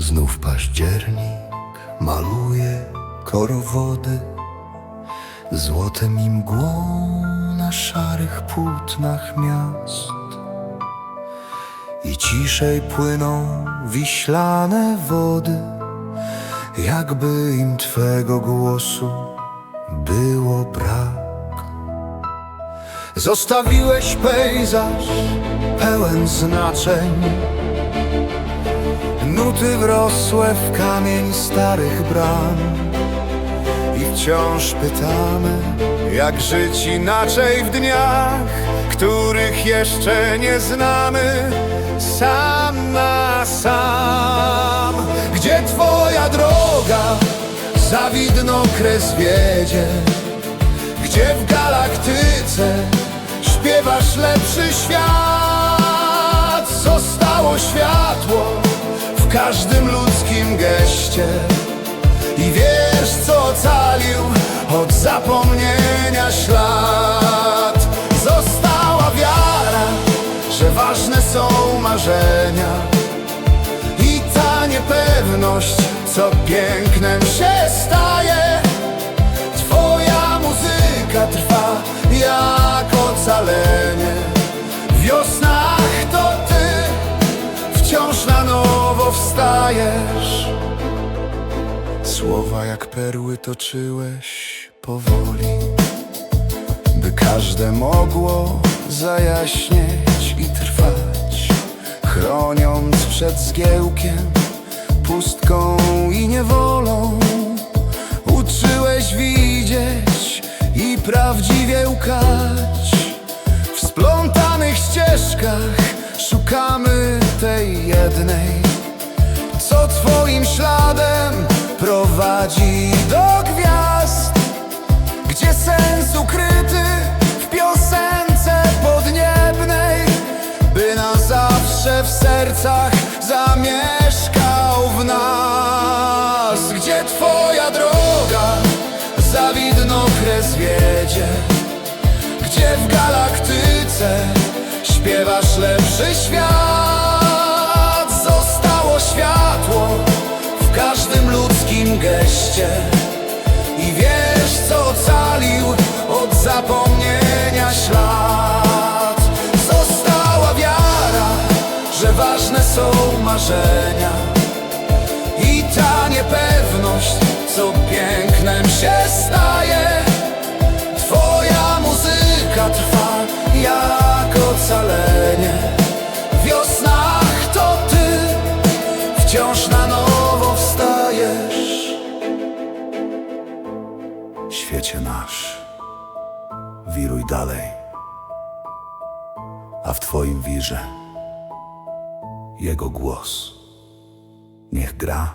Znów październik maluje korowody. Złotem i mgłą na szarych płótnach miast. I ciszej płyną wiślane wody Jakby im Twego głosu było brak. Zostawiłeś pejzaż pełen znaczeń Nuty wrosłe w kamień starych bram. I wciąż pytamy, jak żyć inaczej w dniach Których jeszcze nie znamy. Sam na sam. Gdzie twoja droga? Za widno kres wiedzie. Gdzie w galaktyce śpiewasz lepszy świat w każdym ludzkim geście. I wiesz co ocalił od zapomnienia ślad. Została wiara, że ważne są marzenia I ta niepewność, co pięknem się staje nowo wstajesz Słowa jak perły toczyłeś powoli By każde mogło zajaśnieć i trwać Chroniąc przed zgiełkiem, pustką i niewolą. Uczyłeś widzieć i prawdziwie łkać. W splątanych ścieżkach szukamy tej jednej Co twoim śladem prowadzi do gwiazd Gdzie sens ukryty w piosence podniebnej By na zawsze w sercach zamieszkał w nas. Gdzie twoja droga za widno kres wiedzie Gdzie w galaktyce śpiewasz lepszy świat I wiesz co ocalił od zapomnienia ślad. Została wiara, że ważne są marzenia. I ta niepewność, co pięknem się staje. Twoja muzyka trwa Świecie nasz, wiruj dalej A w twoim wirze jego głos niech gra